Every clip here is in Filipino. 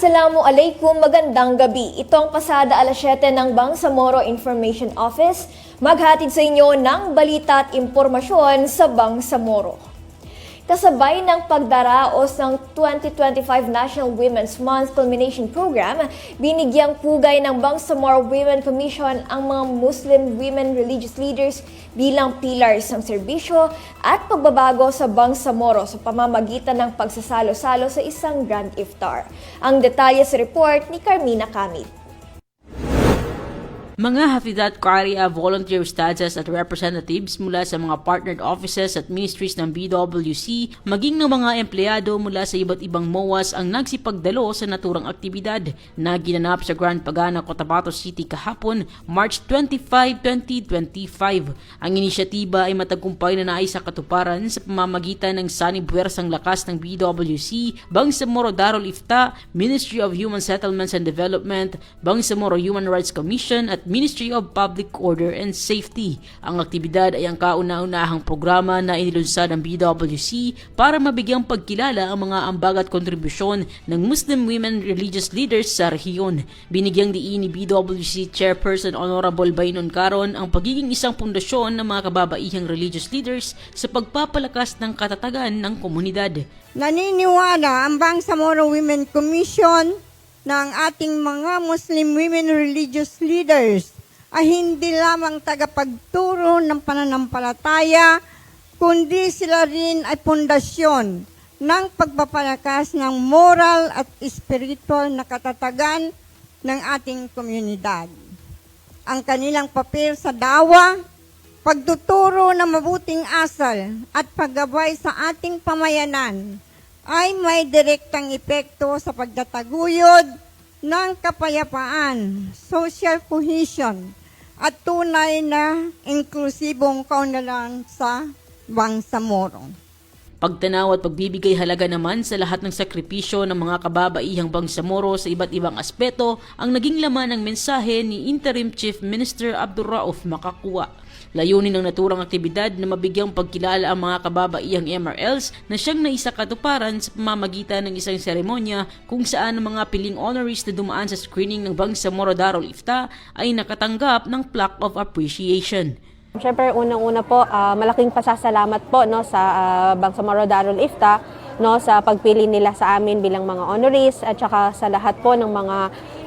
Assalamualaikum, magandang gabi. Ito ang pasada alas 7 ng Bangsamoro Information Office. Maghatid sa inyo ng balita at impormasyon sa Bangsamoro. Kasabay ng pagdaraos ng 2025 National Women's Month Culmination Program, binigyang pugay ng Bangsamoro Women Commission ang mga Muslim women religious leaders bilang pillars ng serbisyo at pagbabago sa Bangsamoro sa pamamagitan ng pagsasalo-salo sa isang Grand Iftar. Ang detalye sa report ni Carmina Kamit. Mga Hafidat Qaria volunteer status at representatives mula sa mga partnered offices at ministries ng BWC maging ng mga empleyado mula sa iba't ibang MOAs ang nagsipagdalo sa naturang aktibidad na ginanap sa Grand Pagana, Cotabato City kahapon, March 25, 2025. Ang inisyatiba ay matagumpay na naay sa katuparan sa pamamagitan ng Sani Buwersang Lakas ng BWC, Bangsamoro Darul Ifta, Ministry of Human Settlements and Development, Bangsamoro Human Rights Commission at Ministry of Public Order and Safety. Ang aktibidad ay ang kauna-unahang programa na inilunsad ng BWC para mabigyang pagkilala ang mga ambag at kontribusyon ng Muslim women religious leaders sa rehiyon. Binigyang diin ni BWC Chairperson Honorable Bainon Caron ang pagiging isang pundasyon ng mga kababaihang religious leaders sa pagpapalakas ng katatagan ng komunidad. Naniniwala ang Bangsamoro Women Commission ang ating mga Muslim women religious leaders ay hindi lamang tagapagturo ng pananampalataya, kundi sila rin ay pundasyon ng pagpapalakas ng moral at spiritual na katatagan ng ating komunidad. Ang kanilang papel sa dawa, pagtuturo ng mabuting asal at paggabay sa ating pamayanan ay may direktang epekto sa pagtataguyod ng kapayapaan, social cohesion, at tunay na inklusibong kaunlaran sa Bangsamoro. Pagtanaw at pagbibigay halaga naman sa lahat ng sakripisyo ng mga kababaihang Bangsamoro sa iba't ibang aspeto ang naging laman ng mensahe ni Interim Chief Minister Abdurrauf Makakua. Layunin ng naturang aktibidad na mabigyang pagkilala ang mga kababaihang MRLs na siyang naisakatuparan sa pamamagitan ng isang seremonya kung saan ang mga piling honorees na dumaan sa screening ng Bangsamoro Darul Ifta ay nakatanggap ng plaque of appreciation. Siyempre, unang-una po, ah, malaking pasasalamat po no, sa uh, Bangsamoro Darul Ifta no, sa pagpili nila sa amin bilang mga honorees at saka sa lahat po ng mga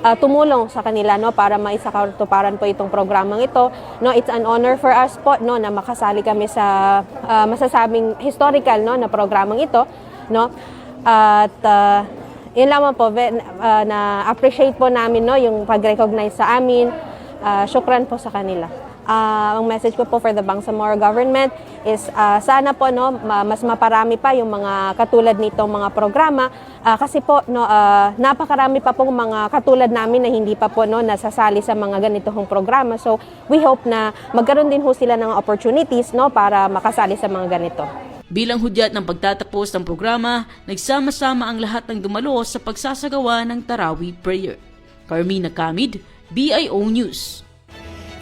ah, tumulong sa kanila no, para maisakatuparan po itong programang ito. No, it's an honor for us po no, na makasali kami sa ah, masasabing historical no, na programang ito. No, at ah, yun lamang po, ve- ah, na-appreciate po namin no, yung pag-recognize sa amin. Ah, syukran po sa kanila. Ah, ang message ko po for the Bangsamoro government is ah, sana po no ma- mas maparami pa yung mga katulad nitong mga programa Ah, kasi po no ah, napakarami pa pong mga katulad namin na hindi pa po no nasasali sa mga ganitong programa. So we hope na magkaroon din ho sila ng opportunities no para makasali sa mga ganito. Bilang hudyat ng pagtatapos ng programa, nagsama-sama ang lahat ng dumalo sa pagsasagawa ng Tarawi Prayer. Carmina Kamid, BIO News.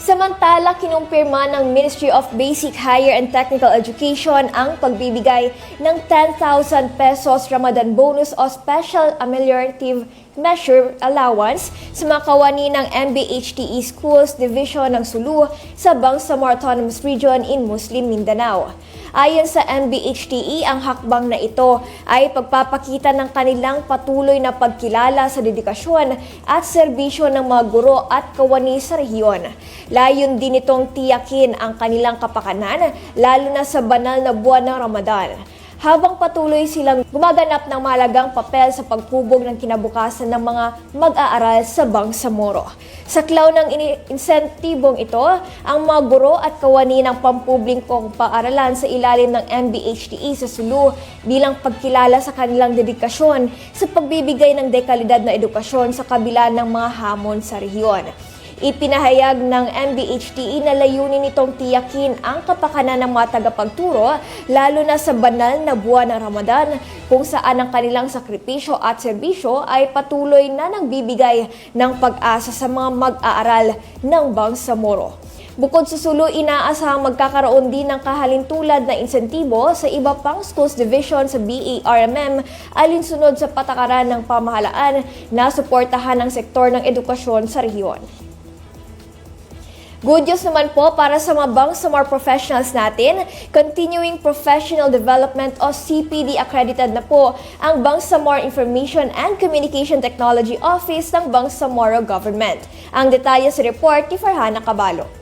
Samantala, kinumpirma ng Ministry of Basic Higher and Technical Education ang pagbibigay ng 10,000 pesos Ramadan bonus o Special Ameliorative Measure Allowance sa mga kawani ng MBHTE Schools Division ng Sulu sa Bangsamoro Autonomous Region in Muslim Mindanao. Ayon sa MBHTE, ang hakbang na ito ay pagpapakita ng kanilang patuloy na pagkilala sa dedikasyon at serbisyo ng mga guro at kawani sa rehiyon. Layon din itong tiyakin ang kanilang kapakanan, lalo na sa banal na buwan ng Ramadan habang patuloy silang gumaganap ng mahalagang papel sa pagpubog ng kinabukasan ng mga mag-aaral sa Bangsamoro. Sa klaw ng insentibong ito, ang mga guro at kawani ng pampublikong paaralan sa ilalim ng MBHTE sa Sulu bilang pagkilala sa kanilang dedikasyon sa pagbibigay ng dekalidad na edukasyon sa kabila ng mga hamon sa rehiyon. Ipinahayag ng MBHTE E na layunin nitong tiyakin ang kapakanan ng mga tagapagturo lalo na sa banal na buwan ng Ramadan kung saan ang kanilang sakripisyo at serbisyo ay patuloy na nagbibigay ng pag-asa sa mga mag-aaral ng Bangsamoro. Bukod sa sulo, inaasahang magkakaroon din ng kahalintulad na insentibo sa iba pang schools division sa BARMM alinsunod sa patakaran ng pamahalaan na suportahan ang sektor ng edukasyon sa rehiyon. Good news naman po para sa mga Bangsamoro professionals natin, Continuing Professional Development o CPD accredited na po ang Bangsamoro Information and Communication Technology Office ng Bangsamoro Government. Ang detalye sa report ni Farhana Cabalo.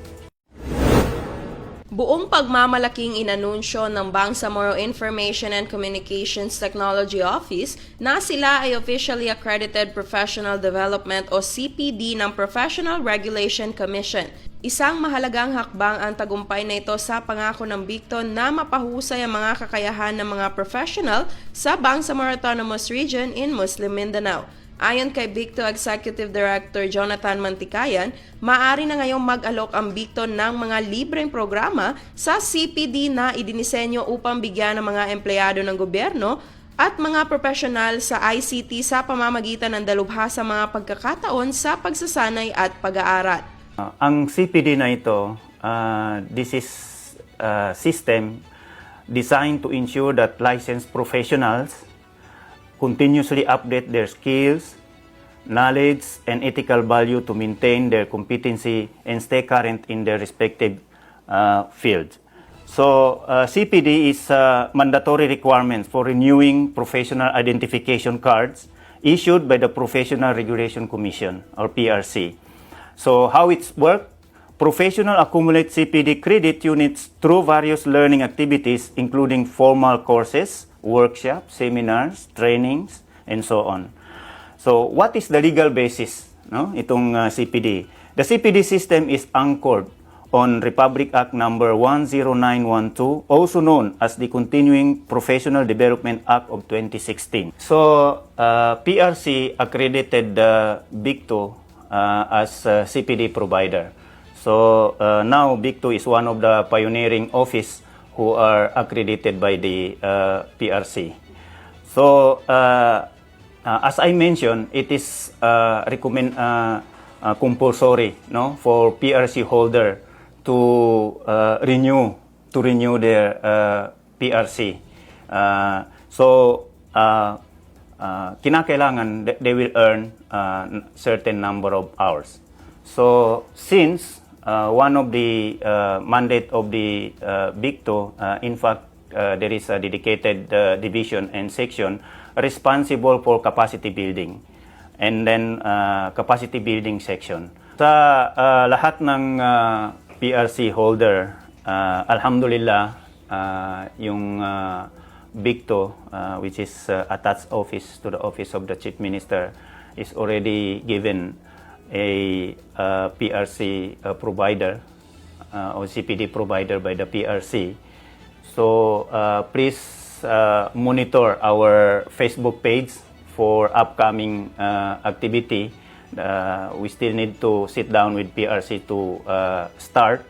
Buong pagmamalaking inanunsyo ng Bangsamoro Information and Communications Technology Office na sila ay officially accredited Professional Development o CPD ng Professional Regulation Commission. Isang mahalagang hakbang ang tagumpay na ito sa pangako ng Bicton na mapahusay ang mga kakayahan ng mga professional sa Bangsamoro Autonomous Region in Muslim Mindanao. Ayon kay Bicto Executive Director Jonathan Mantikayan, maaari na ngayong mag-alok ang Bicto ng mga libreng programa sa CPD na idinisenyo upang bigyan ng mga empleyado ng gobyerno at mga profesional sa ICT sa pamamagitan ng dalubhasa mga pagkakataon sa pagsasanay at pag-aaral. Uh, ang CPD na ito, uh, this is a system designed to ensure that licensed professionals continuously update their skills, knowledge, and ethical value to maintain their competency and stay current in their respective uh, fields. So, uh, CPD is uh, mandatory requirements for renewing professional identification cards issued by the Professional Regulation Commission or PRC. So, how it's work? Professional accumulate CPD credit units through various learning activities including formal courses, workshops, seminars, trainings, and so on. So, what is the legal basis no itong uh, CPD? The CPD system is anchored on Republic Act number 10912 also known as the Continuing Professional Development Act of 2016. So, uh, PRC accredited uh, Bicto uh, as a CPD provider. So, uh, now Bicto is one of the pioneering office who are accredited by the uh, PRC. So, uh, uh, as I mentioned, it is uh, recommend uh, uh, compulsory, no, for PRC holder to uh, renew to renew their uh, PRC. Uh, so, uh, uh, kinakailangan th- they will earn uh, certain number of hours. So, since uh, one of the uh, mandate of the uh, BICTO, uh, in fact, uh, there is a dedicated uh, division and section responsible for capacity building and then uh, capacity building section. Sa uh, lahat ng uh, PRC holder, uh, alhamdulillah, uh, yung uh, BICTO, uh, which is uh, attached office to the office of the Chief Minister, is already given a uh, PRC uh, provider uh, or CPD provider by the PRC. So uh, please uh, monitor our Facebook page for upcoming uh, activity. We still need to sit down with PRC to start,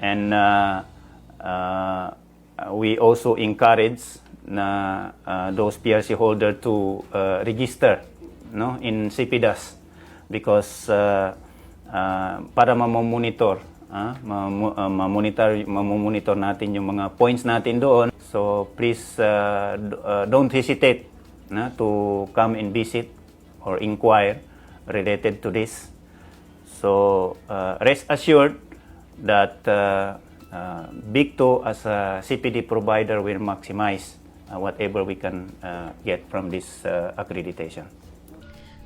and we also encourage those PRC holder to register no in CPDAS because uh, uh, para mamonitor ah, uh, mamonitor mamonitor natin yung mga points natin doon so please uh, uh, don't hesitate na to come and visit or inquire related to this so uh, rest assured that uh, uh, Bicto as a CPD provider will maximize uh, whatever we can uh, get from this uh, accreditation.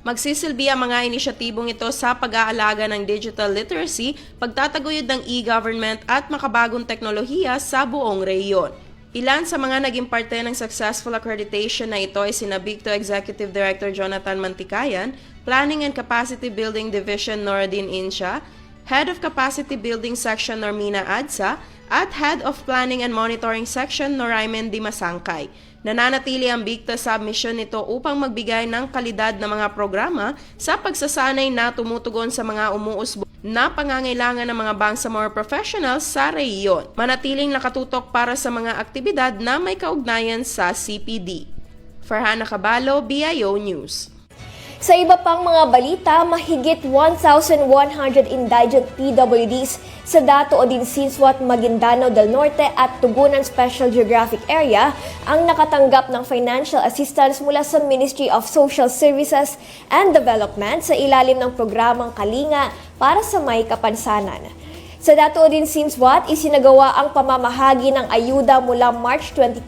Magsisilbi ang mga inisyatibong ito sa pag-aalaga ng digital literacy, pagtataguyod ng e-government at makabagong teknolohiya sa buong rehiyon. Ilan sa mga naging parte ng successful accreditation na ito ay sina Bicto Executive Director Jonathan Mantikayan, Planning and Capacity Building Division Noradin Insha, Head of Capacity Building Section Normina Adsa, at Head of Planning and Monitoring Section Noraimen Dimasangkay. Nananatili ang BICTA sa mission nito upang magbigay ng kalidad na mga programa sa pagsasanay na tumutugon sa mga umuusbong na pangangailangan ng mga Bangsamoro professionals sa rehiyon. Manatiling nakatutok para sa mga aktibidad na may kaugnayan sa CPD. Farhana Cabalo, BIO News. Sa iba pang mga balita, mahigit 1,100 indigent PWDs sa Dato Odin Sinswat, Maguindanao del Norte at Tugunan Special Geographic Area ang nakatanggap ng financial assistance mula sa Ministry of Social Services and Development sa ilalim ng programang Kalinga para sa may kapansanan. Sa Dato Odin Sinswat, isinagawa ang pamamahagi ng ayuda mula March 22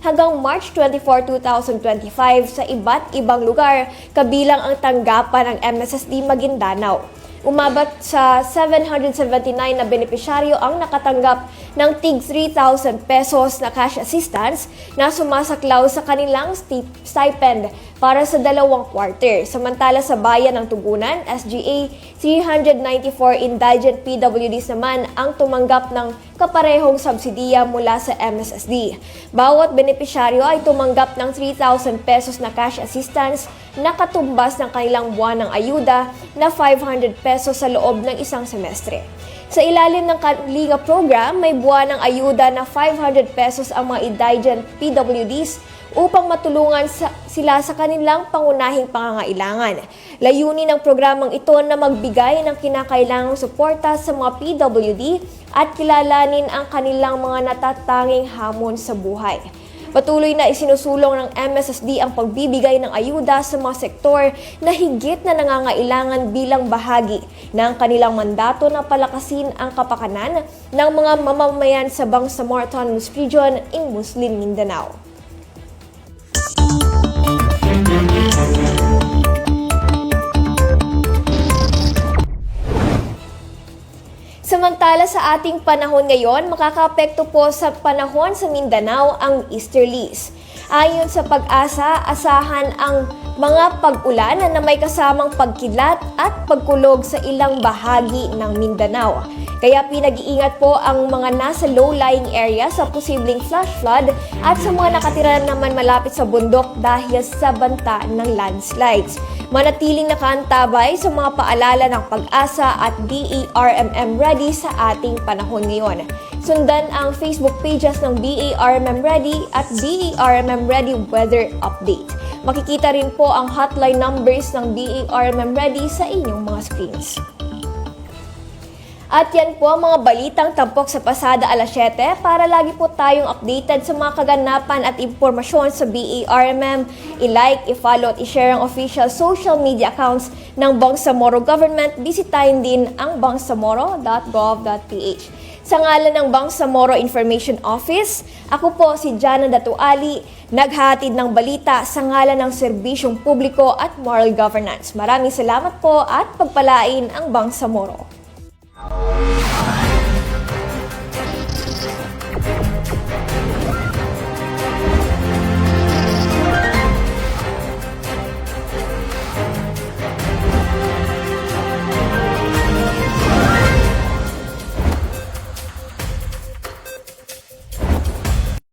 hanggang March 24, 2025 sa iba't ibang lugar, kabilang ang tanggapan ng MSSD Maguindanao. Umabat sa 779 na benepisyaryo ang nakatanggap ng tig 3,000 pesos na cash assistance na sumasaklaw sa kanilang sti- stipend para sa dalawang quarter. Samantala sa bayan ng Tugunan, SGA, 394 indigent PWDs naman ang tumanggap ng kaparehong subsidiya mula sa MSSD. Bawat benepisyaryo ay tumanggap ng 3,000 pesos na cash assistance na katumbas ng kanilang buwan ng ayuda na 500 pesos sa loob ng isang semestre. Sa ilalim ng Kalinga program, may buwan ng ayuda na 500 pesos ang mga indigent PWDs upang matulungan sa- sila sa kanilang pangunahing pangangailangan. Layunin ng programang ito na magbigay ng kinakailangang suporta sa mga PWD at kilalanin ang kanilang mga natatanging hamon sa buhay. Patuloy na isinusulong ng MSSD ang pagbibigay ng ayuda sa mga sektor na higit na nangangailangan bilang bahagi ng kanilang mandato na palakasin ang kapakanan ng mga mamamayan sa Bangsamoro Autonomous Region in Muslim Mindanao. Samantala sa ating panahon ngayon, makakapekto po sa panahon sa Mindanao ang easterlies. Ayon sa pag-asa, asahan ang mga pag-ulan na may kasamang pagkidlat at pagkulog sa ilang bahagi ng Mindanao. Kaya pinag-iingat po ang mga nasa low-lying area sa posibleng flash flood at sa mga nakatira naman malapit sa bundok dahil sa banta ng landslides. Manatiling nakaantabay sa mga paalala ng pag-asa at BERMM Ready sa ating panahon ngayon. Sundan ang Facebook pages ng BARMM Ready at BARMM Ready Weather Update. Makikita rin po ang hotline numbers ng BARMM Ready sa inyong mga screens. At yan po ang mga balitang tampok sa pasada alas 7 para lagi po tayong updated sa mga kaganapan at impormasyon sa BARMM. I-like, i-follow at i-share ang official social media accounts ng Bangsamoro Government. Bisitahin din ang bangsamoro.gov.ph. Sa ngalan ng Bangsamoro Information Office, ako po si Jana Datuali, naghatid ng balita sa ngalan ng serbisyong publiko at moral governance. Maraming salamat po at pagpalain ang Bangsamoro.